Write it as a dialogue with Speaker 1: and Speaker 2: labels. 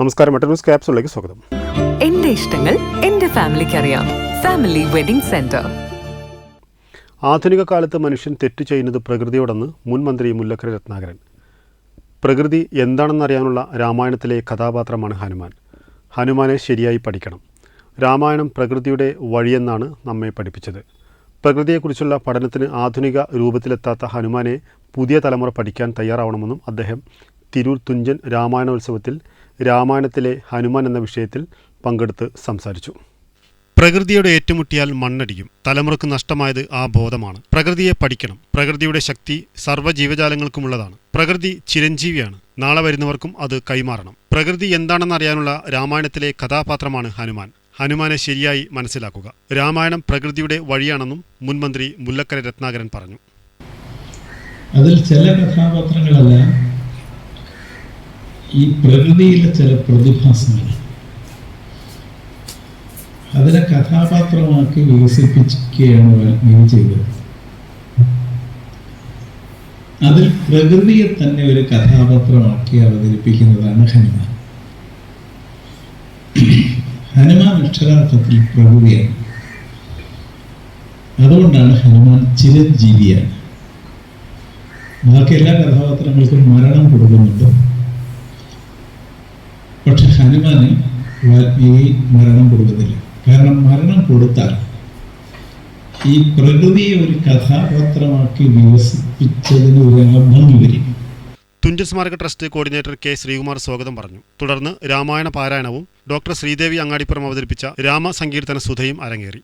Speaker 1: നമസ്കാരം. മറ്റൊരു ക്യാപ്സിലേക്ക് സ്വാഗതം.
Speaker 2: എന്റെ ഇഷ്ടങ്ങൾ എന്റെ ഫാമിലിക്ക് അറിയാം. Family wedding centre.
Speaker 1: ആധുനിക കാലത്ത് മനുഷ്യൻ തെറ്റ് ചെയ്യുന്നത് പ്രകൃതിയോടെന്ന് മുൻ മന്ത്രി മുല്ലക്കര രത്നാകരൻ. പ്രകൃതി എന്താണെന്നറിയാനുള്ള രാമായണത്തിലെ കഥാപാത്രമാണ് ഹനുമാൻ. ഹനുമാനെ ശരിയായി പഠിക്കണം. രാമായണം പ്രകൃതിയുടെ വഴിയെന്നാണ് നമ്മെ പഠിപ്പിച്ചത്. പ്രകൃതിയെക്കുറിച്ചുള്ള പഠനത്തിന് ആധുനിക രൂപത്തിലെത്താത്ത ഹനുമാനെ പുതിയ തലമുറ പഠിക്കാൻ തയ്യാറാവണമെന്നും അദ്ദേഹം തിരൂർ തുഞ്ചൻ രാമായണോത്സവത്തിൽ രാമായണത്തിലെ ഹനുമാൻ എന്ന വിഷയത്തിൽ പങ്കെടുത്ത് സംസാരിച്ചു. പ്രകൃതിയോട് ഏറ്റുമുട്ടിയാൽ മണ്ണടിക്കും തലമുറയ്ക്ക് നഷ്ടമായത് ആ ബോധമാണ്. പ്രകൃതിയെ പഠിക്കണം. പ്രകൃതിയുടെ ശക്തി സർവ ജീവജാലങ്ങൾക്കുമുള്ളതാണ് പ്രകൃതി ചിരഞ്ജീവിയാണ്. നാളെ വരുന്നവർക്കും അത് കൈമാറണം. പ്രകൃതി എന്താണെന്ന് അറിയാനുള്ള രാമായണത്തിലെ കഥാപാത്രമാണ് ഹനുമാൻ. ഹനുമാനെ ശരിയായി മനസ്സിലാക്കുക. രാമായണം പ്രകൃതിയുടെ വഴിയാണെന്നും മുൻമന്ത്രി മുല്ലക്കര രത്നാകരൻ പറഞ്ഞു.
Speaker 3: അതിൽ ചില കഥാപാത്രങ്ങളെല്ലാം ഈ പ്രകൃതിയിലെ ചില പ്രതിഭാസങ്ങൾ. അതിനെ കഥാപാത്രമാക്കി വികസിപ്പിക്കുകയാണ് വാൽമീകി ചെയ്തത്. അതിൽ പ്രകൃതിയെ തന്നെ ഒരു കഥാപാത്രമാക്കി അവതരിപ്പിക്കുന്നതാണ് ഹനുമാൻ. ഹനുമാൻ അക്ഷരാർത്ഥത്തിൽ പ്രകൃതിയാണ്. അതുകൊണ്ടാണ് ഹനുമാൻ ചിരഞ്ജീവിയാണ്. ബാക്കി എല്ലാ കഥാപാത്രങ്ങൾക്കും മരണം കൊടുക്കുന്നുണ്ട്. പക്ഷെ ഹനുമാന് വാൽമീകി മരണം കൊടുക്കുന്നില്ല. കാരണം മരണം കൊടുത്താൽ ഈ പ്രകൃതിയെ ഒരു കഥാപാത്രമാക്കി വികസിപ്പിച്ചതിന് ഒരു വരും.
Speaker 1: തുഞ്ചൻ സ്മാരക ട്രസ്റ്റ് കോർഡിനേറ്റർ കെ ശ്രീകുമാർ സ്വാഗതം പറഞ്ഞു. തുടർന്ന് രാമായണ പാരായണവും ഡോക്ടർ ശ്രീദേവി അങ്ങാടിപ്പുറം അവതരിപ്പിച്ച രാമസങ്കീർത്തന സുധയും അരങ്ങേറി.